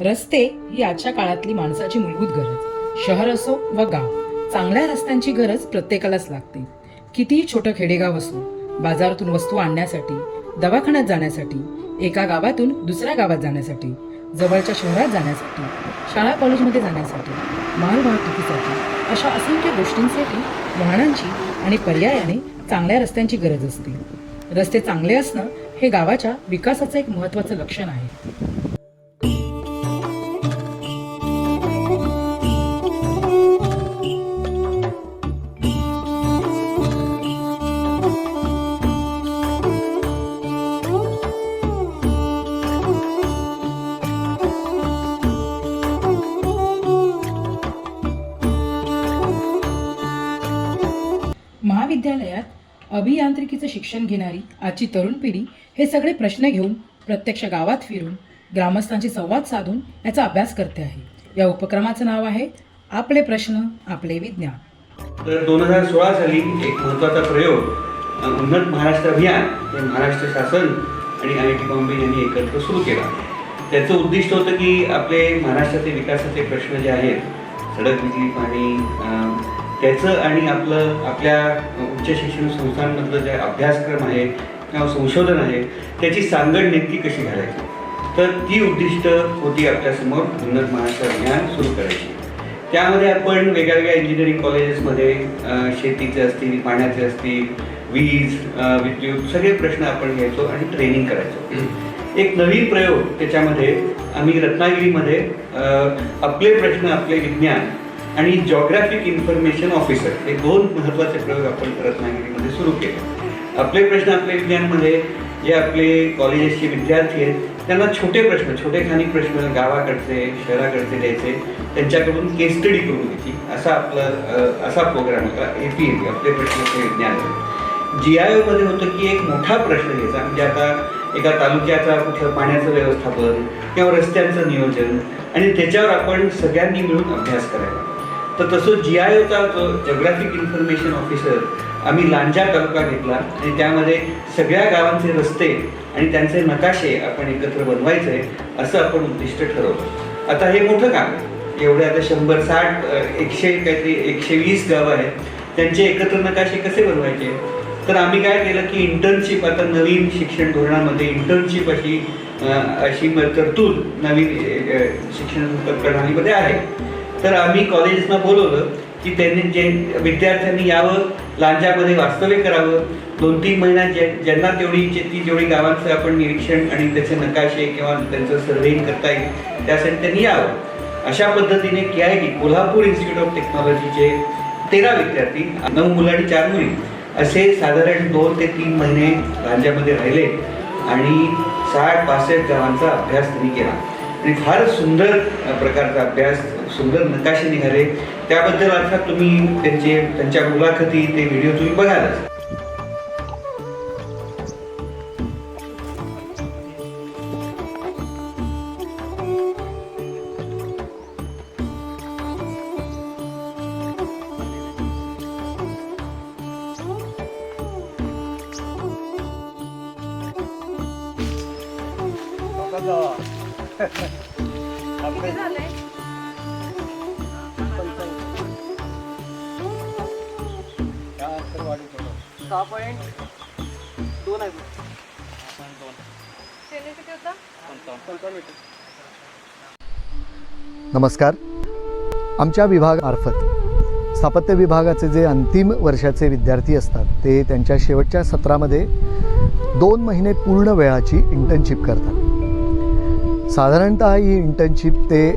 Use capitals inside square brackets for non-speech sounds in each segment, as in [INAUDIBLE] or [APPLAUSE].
रस्ते ही आजच्या काळातली माणसाची मूलभूत गरज. शहर असो व गाव चांगल्या रस्त्यांची गरज प्रत्येकालाच लागते. कितीही छोटं खेडेगाव असो बाजारातून वस्तू आणण्यासाठी दवाखान्यात जाण्यासाठी एका गावातून दुसऱ्या गावात जाण्यासाठी जवळच्या शहरात जाण्यासाठी शाळा कॉलेजमध्ये जाण्यासाठी माल वाहतुकीसाठी अशा असंख्य गोष्टींसाठी वाहनांची आणि पर्यायाने चांगल्या रस्त्यांची गरज असते. रस्ते चांगले असणं हे गावाच्या विकासाचं एक महत्त्वाचं लक्षण आहे. अभियांत्रिकीचं शिक्षण घेणारी आजची तरुण पिढी हे सगळे प्रश्न घेऊन प्रत्यक्ष गावात फिरून ग्रामस्थांशी संवाद साधून याचा अभ्यास करते आहे. या उपक्रमाचं नाव आहे आपले प्रश्न आपले विज्ञान. तर दोन हजार सोळा साली एक महत्त्वाचा प्रयोग उन्नत महाराष्ट्र अभियान हे महाराष्ट्र शासन आणि आय आय टी बॉम्बे यांनी एकत्र सुरू केला. त्याचं उद्दिष्ट होतं की आपले महाराष्ट्राचे विकासाचे प्रश्न जे आहेत सडक बिजली पाणी त्याचं आणि आपलं आपल्या उच्च शिक्षण संस्थांमधलं जे अभ्यासक्रम आहे किंवा संशोधन आहे त्याची सांगड नेमकी कशी घालायची? तर ती उद्दिष्ट होती आपल्यासमोर उन्नत महाराष्ट्र अभियान सुरू करायची. त्यामध्ये आपण वेगळ्या वेगळ्या इंजिनिअरिंग कॉलेजेसमध्ये शेतीचे असतील पाण्याचे असतील वीज विद्युत सगळे प्रश्न आपण घ्यायचो आणि ट्रेनिंग करायचो. एक नवीन प्रयोग त्याच्यामध्ये आम्ही रत्नागिरीमध्ये आपले प्रश्न आपले विज्ञान आणि जॉग्राफिक इन्फॉर्मेशन ऑफिसर हे दोन महत्त्वाचे प्रयोग आपण रत्नागिरीमध्ये सुरू केले. आपले प्रश्न आपले विज्ञानमध्ये जे आपले कॉलेजेसचे विद्यार्थी आहेत त्यांना छोटे प्रश्न छोटे खानी प्रश्न गावाकडचे शहराकडचे द्यायचे त्यांच्याकडून केस स्टडी करून घ्यायची असा आपला असा प्रोग्राम होता ए पी एम आपले प्रश्न आपले विज्ञान जी आयमध्ये होतं की एक मोठा प्रश्न घ्यायचा म्हणजे आता एका तालुक्याचा कुठलं पाण्याचं व्यवस्थापन किंवा रस्त्यांचं नियोजन आणि त्याच्यावर आपण सगळ्यांनी मिळून अभ्यास करायला. तर तसं जी आय ओचा जो जॉग्राफिक इन्फॉर्मेशन ऑफिसर आम्ही लांजा तालुका घेतला आणि त्यामध्ये सगळ्या गावांचे रस्ते आणि त्यांचे नकाशे आपण एकत्र बनवायचे असं आपण उद्दिष्ट ठरवलं. आता हे मोठं काम आहे. एवढे आता शंभर साठ एकशे काहीतरी एकशे वीस गावं आहेत. त्यांचे एकत्र नकाशे कसे बनवायचे? तर आम्ही काय केलं की इंटर्नशिप आता नवीन शिक्षण धोरणामध्ये इंटर्नशिप अशी अशी तरतूद नवीन शिक्षण प्रणालीमध्ये आहे. तर आम्ही कॉलेजेसना बोलवलं की त्यांनी जे विद्यार्थ्यांनी यावं लांजामध्ये वास्तव्य करावं. दोन तीन महिन्यात जे ज्यांना तेवढी ती जेवढी गावांचं आपण निरीक्षण आणि त्याचे नकाशे किंवा त्यांचं सर्वेईंग करता येईल त्यासाठी त्यांनी यावं. अशा पद्धतीने K I D Kolhapur institute of टेक्नॉलॉजीचे तेरा विद्यार्थी नऊ मुलं आणि चार मुली असे साधारण दोन ते तीन महिने लांजामध्ये राहिले आणि साठ पासष्ट गावांचा अभ्यास त्यांनी केला. आणि फार सुंदर प्रकारचा अभ्यास सुंदर नकाशे निघाले. त्याबद्दल अर्थात तुम्ही त्यांचे त्यांच्या मुलाखती ते व्हिडिओ तुम्ही बघालच. [LAUGHS] किती सहा पॉईंट दोन आहे. नमस्कार. आमच्या विभागामार्फत स्थापत्य विभागाचे जे अंतिम वर्षाचे विद्यार्थी असतात ते त्यांच्या शेवटच्या सत्रामध्ये दोन महिने पूर्ण वेळाची इंटर्नशिप करतात. साधारणतः ही इंटर्नशिप ते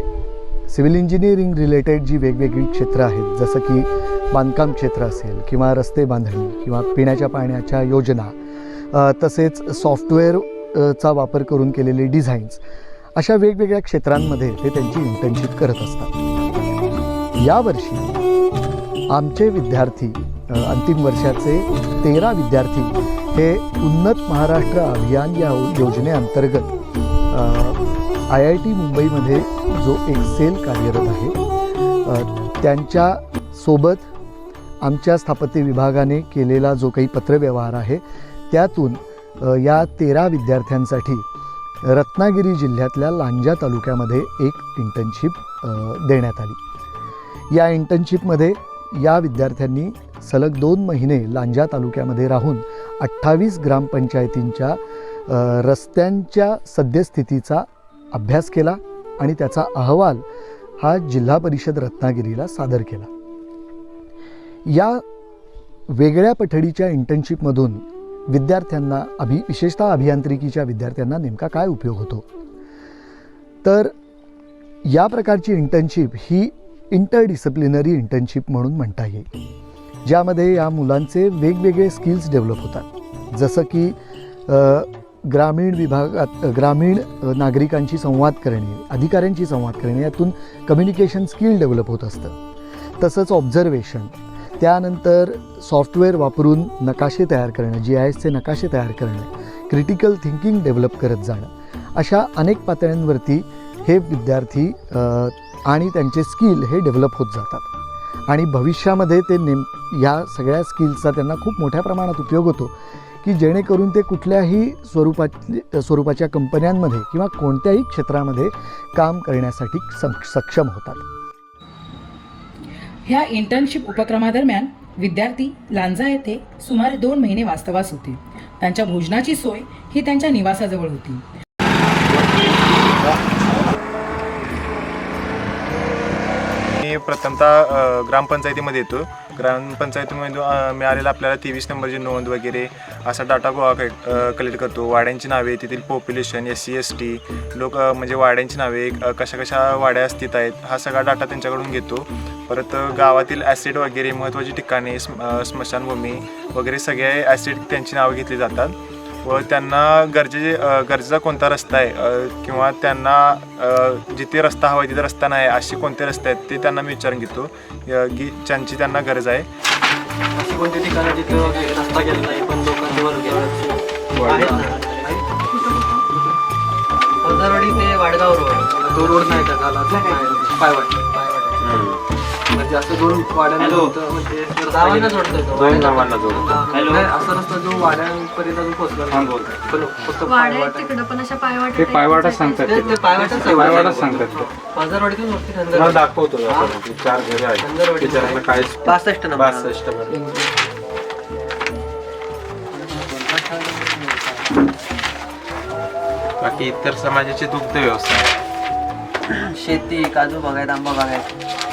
सिव्हिल इंजिनिअरिंग रिलेटेड जी वेगवेगळी क्षेत्रं आहेत जसं की बांधकाम क्षेत्र असेल किंवा रस्ते बांधणी किंवा पिण्याच्या पाण्याच्या योजना तसेच सॉफ्टवेअर चा वापर करून केलेले डिझाईन्स अशा वेगवेगळ्या क्षेत्रांमध्ये ते त्यांची इंटर्नशिप करत असतात. यावर्षी आमचे विद्यार्थी अंतिम वर्षाचे तेरा विद्यार्थी हे उन्नत महाराष्ट्र अभियान या योजनेअंतर्गत आय आय टी मुंबईमध्ये जो एक सेल कार्यरत आहे त्यांच्यासोबत आमच्या स्थापत्य विभागाने केलेला जो काही पत्रव्यवहार आहे त्यातून या तेरा विद्यार्थ्यांसाठी रत्नागिरी जिल्ह्यातल्या लांजा तालुक्यामध्ये एक इंटर्नशिप देण्यात आली. या इंटर्नशिपमध्ये या विद्यार्थ्यांनी सलग दोन महिने लांजा तालुक्यामध्ये राहून अठ्ठावीस ग्रामपंचायतींच्या रस्त्यांच्या सद्यस्थितीचा अभ्यास केला आणि त्याचा अहवाल हा जिल्हा परिषद रत्नागिरीला सादर केला. या वेगळ्या पठडीच्या इंटर्नशिपमधून विद्यार्थ्यांना अभि विशेषतः अभियांत्रिकीच्या विद्यार्थ्यांना नेमका काय उपयोग होतो? तर या प्रकारची इंटर्नशिप ही इंटरडिसिप्लिनरी इंटर्नशिप म्हणून म्हणता येईल ज्यामध्ये या मुलांचे वेगवेगळे स्किल्स डेव्हलप होतात. जसं की ग्रामीण विभागात ग्रामीण नागरिकांशी संवाद करणे अधिकाऱ्यांशी संवाद करणे यातून कम्युनिकेशन स्किल डेव्हलप होत असतं. तसंच ऑब्झर्वेशन त्यानंतर सॉफ्टवेअर वापरून नकाशे तयार करणं जी आय एसचे नकाशे तयार करणं क्रिटिकल थिंकिंग डेव्हलप करत जाणं. अशा अनेक पातळ्यांवरती हे विद्यार्थी आणि त्यांचे स्किल हे डेव्हलप होत जातात. आणि भविष्यामध्ये ते नेम या सगळ्या स्किल्सचा त्यांना खूप मोठ्या प्रमाणात उपयोग होतो की जेणेकरून ते कुठल्याही स्वरूपात स्वरूपाच्या कंपन्यांमध्ये किंवा कोणत्याही क्षेत्रामध्ये काम करण्यासाठी सम सक्षम होतात. ह्या इंटर्नशिप उपक्रमादरम्यान विद्यार्थी लांजा येथे सुमारे दोन महिने वास्तवास होते. त्यांच्या भोजनाची सोय ही त्यांच्या निवासाजवळ होती. मी प्रथमतः ग्रामपंचायतीमध्ये येतो ग्रामपंचायतीमध्ये मिळालेला आपल्याला तेवीस नंबरची नोंद वगैरे असा डाटा गोळा कलेक्ट करतो. वाड्यांची नावे तेथील population S C S T लोक म्हणजे वाड्यांची नावे कशा कशा वाड्या स्थित आहेत हा सगळा डाटा त्यांच्याकडून घेतो. परत गावातील ॲसिड वगैरे महत्त्वाची ठिकाणे स्म स्मशानभूमी वगैरे सगळे ॲसिड त्यांची नावं घेतली जातात. व त्यांना गरजे अ, गरजेचा कोणता रस्ता आहे किंवा त्यांना जिथे रस्ता हवा आहे तिथे रस्ता नाही असे कोणते रस्ते आहेत ते त्यांना मी विचारून घेतो की ज्यांची त्यांना गरज आहे. अशी कोणती ठिकाणं जिथे वगैरे रस्ता गेला नाही पण लोकांचे वर्ग आहेत ना पदारवाडी ते वाडगाव रोड. तो रोड नाही का झाला? पायवाट. म्हणजे असं दोन वाड्यांना जोडतं म्हणजे गावांना जोडतोय तो दोन गावांना जोडतो नाही असा रस्ता जो वाड्यांपर्यंत अजून पोहोचला नाही. पण फक्त वाड्या पायवाट. आहेत आहे. तिकडं पण अशा पायवाट ते पायवाटच सांगतात ते ते पायवाटच आहे. पायवाटच सांगतात वरती मला दाखवतो. चार घरे आहेत. काय पासष्ट नंबर. बासष्टमध्ये. बाकी इतर समाजाचे दुग्ध व्यवसाय? शेती काजू बागायत आंबा बागायत.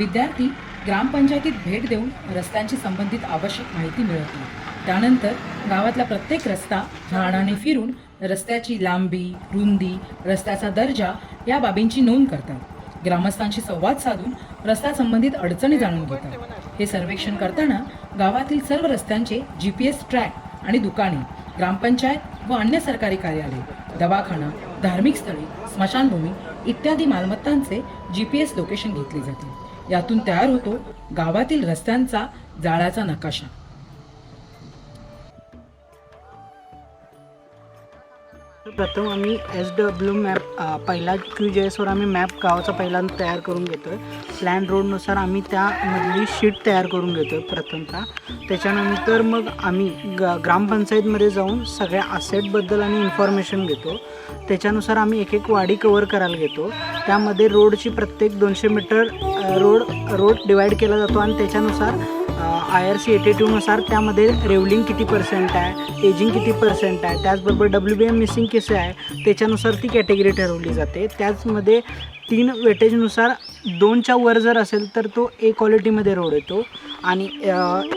विद्यार्थी ग्रामपंचायतीत भेट देऊन रस्त्यांशी संबंधित आवश्यक माहिती मिळवतील. त्यानंतर गावातला प्रत्येक रस्ता झाडाने फिरून रस्त्याची लांबी रुंदी रस्त्याचा दर्जा या बाबींची नोंद करतात. ग्रामस्थांशी संवाद साधून रस्ता संबंधित अडचणी जाणून घेतात. हे सर्वेक्षण करताना गावातील सर्व रस्त्यांचे जी पी एस ट्रॅक आणि दुकाने ग्रामपंचायत व अन्य सरकारी कार्यालय दवाखाना धार्मिक स्थळे स्मशानभूमी इत्यादी मालमत्तांचे जी पी एस लोकेशन घेतले जाते. यातून तयार होतो गावातील रस्त्यांचा जाळ्याचा नकाशा. प्रथम आम्ही एस डब्ल्यू मॅप पहिला क्यू जे एसवर आम्ही मॅप गावाचा पहिला तयार करून घेतो आहे प्लॅन रोडनुसार आम्ही त्यामधली शीट तयार करून घेतो आहे प्रथमतः. त्याच्यानंतर मग आम्ही ग ग्रामपंचायतमध्ये जाऊन सगळ्या असेटबद्दल आम्ही इन्फॉर्मेशन घेतो. त्याच्यानुसार आम्ही एक एक वाडी कवर करायला घेतो. त्यामध्ये रोडची प्रत्येक दोनशे मीटर रोड रोड डिवाईड केला जातो आणि त्याच्यानुसार आय आर सी एटी टूनुसार त्यामध्ये रेवलिंग किती पर्सेंट आहे एजिंग किती पर्सेंट आहे त्याचबरोबर डब्ल्यू बी एम मिसिंग कसे आहे त्याच्यानुसार ती कॅटेगरी ठरवली जाते. त्याचमध्ये तीन वेटेजनुसार दोनच्या वर जर असेल तर तो ए क्वालिटीमध्ये रोड येतो आणि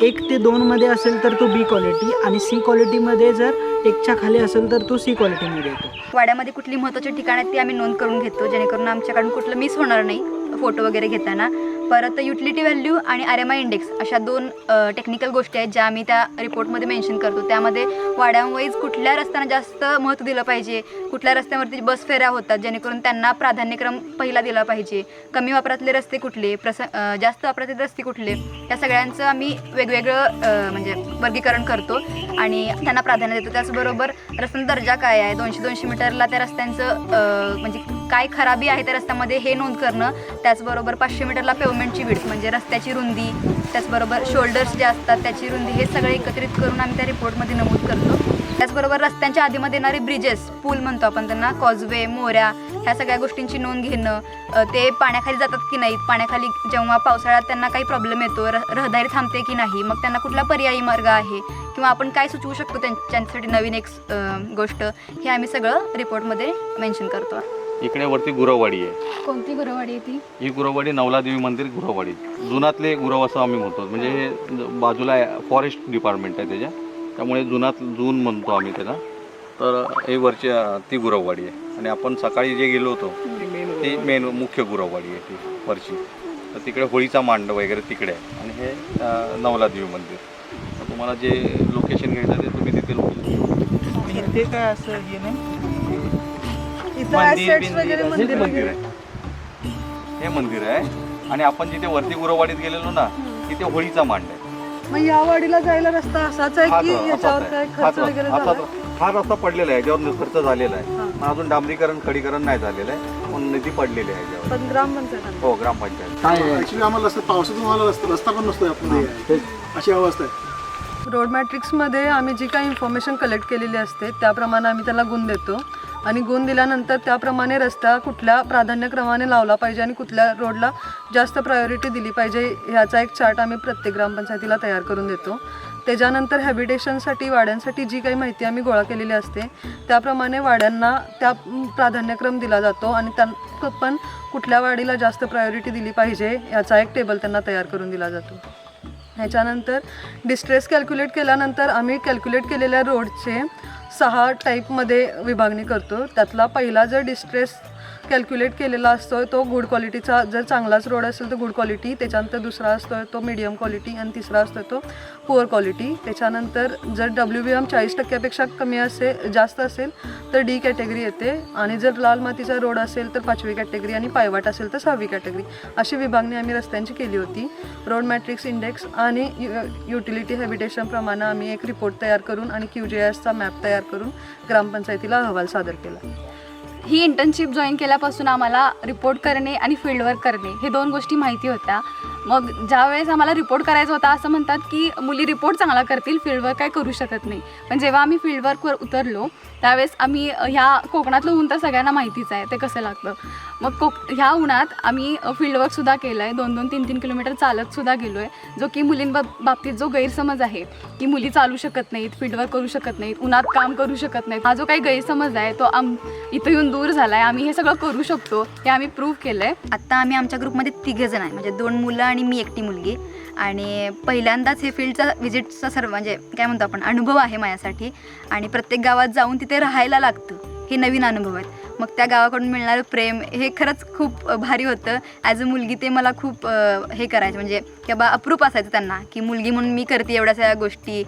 एक ते दोनमध्ये असेल तर तो बी क्वालिटी आणि सी क्वालिटीमध्ये जर एकच्या खाली असेल तर तो सी क्वालिटीमध्ये येतो. वाड्यामध्ये कुठली महत्त्वाची ठिकाण आहेत ती आम्ही नोंद करून घेतो जेणेकरून आमच्याकडून कुठलं मिस होणार नाही फोटो वगैरे घेताना. परत युटिलिटी व्हॅल्यू आणि आर एम आय इंडेक्स अशा दोन टेक्निकल गोष्टी आहेत ज्या आम्ही त्या रिपोर्टमध्ये मेन्शन करतो. त्यामध्ये वाड्यांवाईज कुठल्या रस्त्यांना जास्त महत्त्व दिलं पाहिजे कुठल्या रस्त्यावरती बस फेऱ्या होतात जेणेकरून त्यांना प्राधान्यक्रम पहिला दिला पाहिजे. कमी वापरातले रस्ते कुठले प्रस जास्त वापरातले रस्ते कुठले या सगळ्यांचं आम्ही वेगवेगळं म्हणजे वर्गीकरण करतो आणि त्यांना प्राधान्य देतो. त्याचबरोबर रस्त्यांचा दर्जा काय आहे? दोनशे दोनशे मीटरला त्या रस्त्यांचं म्हणजे काय खराबी आहे त्या रस्त्यामध्ये हे नोंद करणं त्याचबरोबर पाचशे मीटरला पेवमेंटची विड्थ म्हणजे रस्त्याची रुंदी त्याचबरोबर शोल्डर्स जे असतात त्याची रुंदी हे सगळे एकत्रित करून आम्ही त्या रिपोर्टमध्ये नमूद करतो. त्याचबरोबर रस्त्यांच्या आधीमध्ये येणारे ब्रिजेस पूल म्हणतो आपण त्यांना कॉजवे मोऱ्या ह्या सगळ्या गोष्टींची नोंद घेणं ते पाण्याखाली जातात की नाहीत? पाण्याखाली जेव्हा पावसाळ्यात त्यांना काही प्रॉब्लेम येतो र रहदारी थांबते की नाही? मग त्यांना कुठला पर्यायी मार्ग आहे? किंवा आपण काय सुचवू शकतो त्यांच्यासाठी नवीन एक गोष्ट हे आम्ही सगळं रिपोर्टमध्ये मेन्शन करतो. इकडे वरती गुरववाडी आहे. कोणती गुरवाडी आहे ती? ही गुरववाडी नवलादेवी मंदिर गुरववाडी. जुनातले गुरव असं आम्ही म्हणतो. म्हणजे हे बाजूला फॉरेस्ट डिपार्टमेंट आहे त्याच्या. त्यामुळे जुनात जून म्हणतो आम्ही त्याला. तर हे वरची अं, ती गुरववाडी आहे. आणि आपण सकाळी जे गेलो होतो ती मेन मुख्य गुरववाडी आहे ती वरची. तर तिकडे होळीचा मांड वगैरे तिकडे आहे. आणि हे अं, नवलादेवी मंदिर. तर तुम्हाला जे लोकेशन घ्यायचं ते तुम्ही तिथे लोकेशन इथे काय असं हे नाही? इथं मंदिर assets वगैरे बिंदिर मंदिर हेच मंदिर वगैरे आहे. हे मंदिर आहे. आणि आपण जिथे वरती गुरववाडीत गेलेलो ना तिथे होळीचा मांड आहे. मग या वाडीला जायला रस्ता असाच आहे हाच की असाच याच्यावर आहे. काय हाच खर्च वगैरे हाच- झाला हा रस्ता पडलेला आहे याच्यावर खर्च झालेला आहे. पण अजून डांबरीकरण खडीकरण नाही झालेलं आहे. पण निधी पडलेली आहे याच्यावर. पण ग्रामपंचायत हो ग्रामपंचायत. ऍक्च्युली आम्हाला रस्ता पावसातून आम्हाला रस्ता रस्ता पण नसतो अशी अवस्था आहे. रोड मॅट्रिक्समध्ये आम्ही जी काही इन्फॉर्मेशन कलेक्ट केलेली असते त्याप्रमाणे आम्ही त्याला गुण देतो. आणि गुण दिल्यानंतर त्याप्रमाणे रस्ता कुठल्या प्राधान्यक्रमाने लावला पाहिजे आणि कुठल्या रोडला जास्त प्रायोरिटी दिली पाहिजे ह्याचा एक चार्ट आम्ही प्रत्येक ग्रामपंचायतीला तयार करून देतो. त्याच्यानंतर हॅबिटेशनसाठी वाड्यांसाठी जी काही माहिती आम्ही गोळा केलेली असते त्याप्रमाणे वाड्यांना त्या प्राधान्यक्रम दिला जातो आणि त्या पण कुठल्या वाडीला जास्त प्रायोरिटी दिली पाहिजे याचा एक टेबल त्यांना तयार करून दिला जातो. ह्याच्यानंतर डिस्ट्रेस कॅल्क्युलेट केल्यानंतर आम्ही कॅल्क्युलेट केलेल्या रोडचे सहा टाईपमध्ये विभागणी करतो. त्यातला पहिला जर डिस्ट्रेस कॅल्क्युलेट केलेला असतो तो गुड क्वालिटीचा जर चांगलाच रोड असेल तर गुड क्वालिटी त्याच्यानंतर दुसरा असतो तो मिडियम क्वालिटी आणि तिसरा असतो तो पुअर क्वालिटी त्याच्यानंतर जर डब्ल्यू बी एम चाळीस टक्क्यापेक्षा कमी असेल जास्त असेल तर डी कॅटेगरी येते. आणि जर लाल मातीचा रोड असेल तर पाचवी कॅटेगरी आणि पायवाट असेल तर सहावी कॅटेगरी अशी विभागणी आम्ही रस्त्यांची केली होती. रोड मॅट्रिक्स इंडेक्स आणि युटिलिटी हॅबिटेशनप्रमाणे आम्ही एक रिपोर्ट तयार करून आणि क्यू जे एसचा मॅप तयार करून ग्रामपंचायतीला अहवाल सादर केला. ही इंटर्नशिप जॉईन केल्यापासून आम्हाला रिपोर्ट करणे आणि फील्डवर्क करणे हे दोन गोष्टी माहिती होत्या. मग ज्यावेळेस आम्हाला रिपोर्ट करायचा होता असं म्हणतात की मुली रिपोर्ट चांगला करतील फील्डवर्क काय करू शकत नाही. पण जेव्हा आम्ही फील्डवर्कवर उतरलो त्यावेळेस आम्ही ह्या कोकणातलं ऊन तर सगळ्यांना माहितीच आहे ते कसं लागतं. मग कोक ह्या उन्हात आम्ही फील्डवर्कसुद्धा केलं आहे दोन दोन तीन तीन किलोमीटर चालतसुद्धा गेलो आहे जो की मुलींबाब बाबतीत जो गैरसमज आहे की मुली चालू शकत नाहीत फील्डवर्क करू शकत नाहीत उन्हात काम करू शकत नाहीत हा जो काही गैरसमज आहे तो आम इथं येऊन दूर झाला आहे आम्ही हे सगळं करू शकतो हे आम्ही प्रूव्ह केलं आहे आत्ता आम्ही आमच्या ग्रुपमध्ये तिघे जण आहे म्हणजे दोन मुलं आणि मी एकटी मुलगी आणि पहिल्यांदाच हे फील्डचा विजिटचा सर्व म्हणजे काय म्हणतो आपण अनुभव आहे माझ्यासाठी. आणि प्रत्येक गावात जाऊन तिथे राहायला लागतं. हे नवीन अनुभव आहेत. मग त्या गावाकडून मिळणारं प्रेम हे खरंच खूप भारी होतं. ॲज अ मुलगी ते मला खूप हे करायचं. म्हणजे की बा अप्रूप असायचं त्यांना की मुलगी म्हणून मी करते एवढ्या सगळ्या गोष्टी.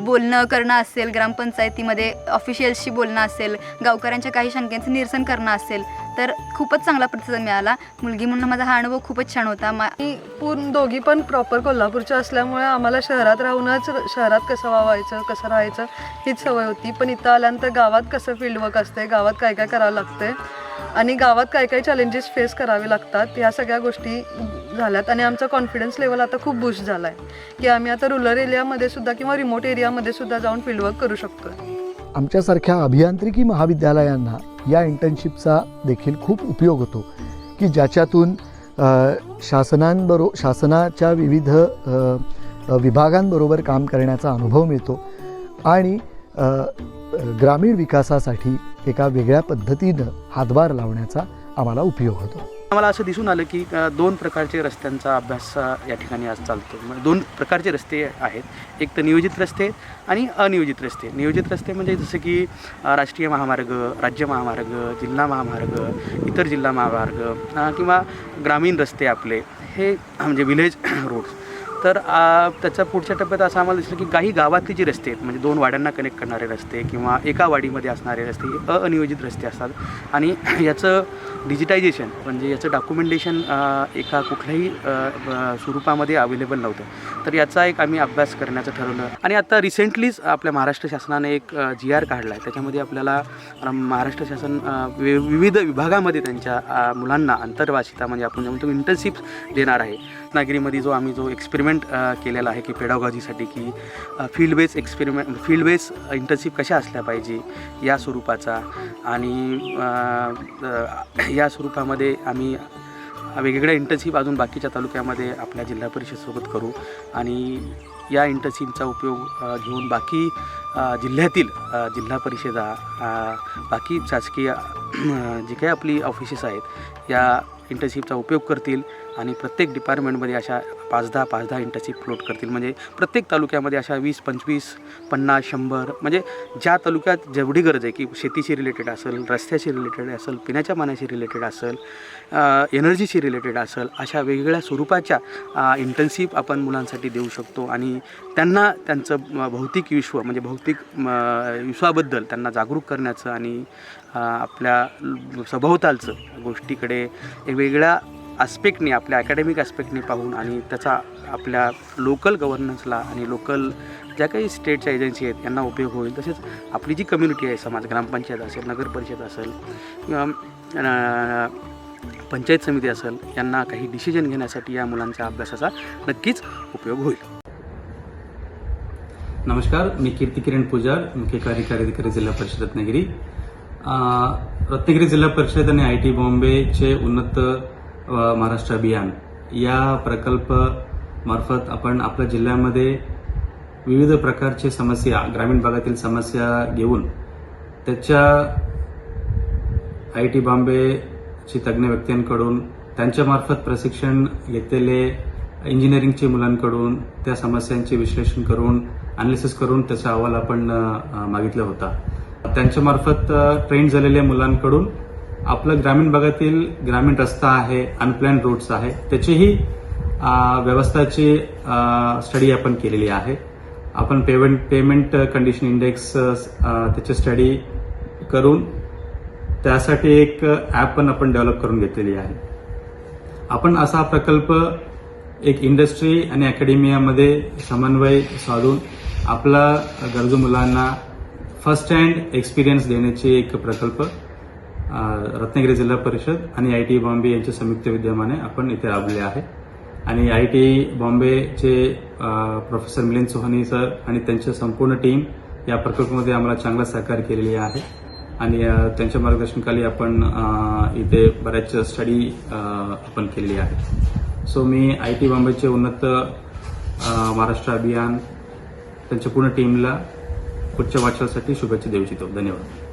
बोलणं करणं असेल ग्रामपंचायतीमध्ये ऑफिशियल्सशी बोलणं असेल गावकऱ्यांच्या काही शंकेचं निरसन करणं असेल तर खूपच चांगला प्रतिसाद मिळाला. मुलगी म्हणून माझा हा अनुभव खूपच छान होता. मा आणि पूर्ण दोघी पण प्रॉपर कोल्हापूरच्या असल्यामुळे आम्हाला शहरात राहूनच शहरात कसं वावायचं कसं राहायचं हीच सवय होती. पण इथं आल्यानंतर गावात कसं फील्डवर्क असते गावात काय काय करावं लागतं आणि गावात काय काय चॅलेंजेस फेस करावे लागतात ह्या सगळ्या गोष्टी झाल्यात. आणि आमचा कॉन्फिडन्स लेवल आता खूप बुश झाला आहे की आम्ही आता रुरल एरियामध्ये सुद्धा किंवा रिमोट एरियामध्ये सुद्धा जाऊन फील्डवर्क करू शकतो आमच्यासारख्या अभियांत्रिकी महाविद्यालयांना या इंटर्नशिपचा देखील खूप उपयोग होतो. की ज्याच्यातून शासनांबरो शासनाच्या विविध विभागांबरोबर काम करण्याचा अनुभव मिळतो. आणि ग्रामीण विकासासाठी एका वेगळ्या पद्धतीनं हातभार लावण्याचा आम्हाला उपयोग होतो. आम्हाला असं दिसून आलं की दोन प्रकारचे रस्त्यांचा अभ्यास या ठिकाणी आज चालतो. म्हणजे दोन प्रकारचे रस्ते आहेत. एक तर नियोजित रस्ते आणि अनियोजित रस्ते. नियोजित रस्ते म्हणजे जसं की राष्ट्रीय महामार्ग राज्य महामार्ग जिल्हा महामार्ग इतर जिल्हा महामार्ग किंवा ग्रामीण रस्ते आपले. हे म्हणजे विलेज रोड्स तर त्याच्या पुढच्या टप्प्यात असं आम्हाला दिसलं की काही गावातली जी रस्ते आहेत म्हणजे दोन वाड्यांना कनेक्ट करणारे रस्ते किंवा एका वाडीमध्ये असणारे रस्ते हे अनियोजित रस्ते असतात. आणि याचं डिजिटायझेशन म्हणजे याचं डॉक्युमेंटेशन एका कुठल्याही स्वरूपामध्ये अवेलेबल नव्हतं. तर याचा एक आम्ही अभ्यास करण्याचं ठरवलं. आणि आता रिसेंटलीच आपल्या महाराष्ट्र शासनाने एक जी आर काढला आहे त्याच्यामध्ये आपल्याला महाराष्ट्र शासन वि विविध विभागामध्ये त्यांच्या मुलांना आंतरवासिता म्हणजे आपण म्हणतो इंटर्नशिप देणार आहे. रत्नागिरीमध्ये जो आम्ही जो एक्सपेरिमेंट केलेला आहे की पेडागॉजीसाठी की field base experiment field base internship कशा असल्या पाहिजे या स्वरूपाचा आणि या स्वरूपामध्ये आम्ही वेगवेगळ्या इंटर्नशिप अजून बाकीच्या तालुक्यामध्ये आपल्या जिल्हा परिषदसोबत करू आणि या इंटर्नशिपचा उपयोग घेऊन बाकी जिल्ह्यातील जिल्हा परिषदा बाकी शासकीय जी काही आपली ऑफिसेस आहेत या इंटर्नशिपचा उपयोग करतील आणि प्रत्येक डिपार्टमेंटमध्ये अशा पाच दहा पाच दहा इंटर्नशिप फ्लोट करतील. म्हणजे प्रत्येक तालुक्यामध्ये अशा वीस पंचवीस पन्नास शंभर म्हणजे ज्या तालुक्यात जेवढी गरज आहे की शेतीशी रिलेटेड असेल रस्त्याशी रिलेटेड असेल पिण्याच्या पाण्याशी रिलेटेड असेल एनर्जीशी रिलेटेड असेल अशा वेगवेगळ्या स्वरूपाच्या इंटर्नशिप आपण मुलांसाठी देऊ शकतो. आणि त्यांना त्यांचं भौतिक विश्व म्हणजे भौतिक विश्वाबद्दल त्यांना जागरूक करण्याचं आणि आपल्या सभोवतालचं गोष्टीकडे एक वेगळ्या आस्पेक्टने आपल्या अकॅडमिक आस्पेक्टने पाहून आणि त्याचा आपल्या लोकल गव्हर्नन्सला आणि लोकल ज्या काही स्टेटच्या एजन्सी आहेत यांना उपयोग होईल. तसेच आपली जी कम्युनिटी आहे समाज ग्रामपंचायत असेल नगर परिषद असेल किंवा पंचायत समिती असेल यांना काही डिसिजन घेण्यासाठी या मुलांच्या अभ्यासाचा नक्कीच उपयोग होईल. नमस्कार मी कीर्ती किरण पुजार मुख्य कार्यकारी अधिकारी जिल्हा परिषद रत्नागिरी. रत्नागिरी जिल्हा परिषद आणि आय टी बॉम्बेचे उन्नत महाराष्ट्र अभियान या प्रकल्प मार्फत आपण आपल्या जिल्ह्यामध्ये विविध प्रकारचे समस्या ग्रामीण भागातील समस्या घेऊन त्याच्या आय टी बॉम्बेची तज्ज्ञ व्यक्तींकडून त्यांच्यामार्फत प्रशिक्षण घेतलेले इंजिनिअरिंगचे मुलांकडून त्या समस्यांचे विश्लेषण करून अनालिसिस करून त्याचा अहवाल आपण मागितला होता त्यांच्यामार्फत ट्रेन झालेल्या मुलांकडून आपलं ग्रामीण भागातील ग्रामीण रस्ता आहे अनप्लॅन रोड्स आहे त्याचीही व्यवस्थाची स्टडी आपण केलेली आहे. आपण पेमेंट पेमेंट कंडिशन इंडेक्स त्याची स्टडी करून त्यासाठी एक ॲप पण आपण डेव्हलप करून घेतलेली आहे. आपण असा प्रकल्प एक इंडस्ट्री आणि अकॅडमियामध्ये समन्वय साधून आपला गरजू मुलांना फर्स्ट हँड एक्सपिरियन्स देण्याचे एक प्रकल्प रत्नागिरी जिल्हा परिषद आणि आय टी बॉम्बे यांच्या संयुक्त विद्यमाने आपण इथे राबले आहे. आणि आय टी बॉम्बेचे प्रोफेसर मिलिंद सोहानी सर आणि त्यांच्या संपूर्ण टीम या प्रकल्पामध्ये आम्हाला चांगला सहकार्य केलेली आहे. आणि त्यांच्या मार्गदर्शनाखाली आपण इथे बऱ्याच स्टडी आपण केलेली आहे. सो मी आय टी बॉम्बेचे उन्नत महाराष्ट्र अभियान त्यांच्या पूर्ण टीमला पुढच्या वाटचालीसाठी शुभेच्छा देऊ इच्छितो. धन्यवाद.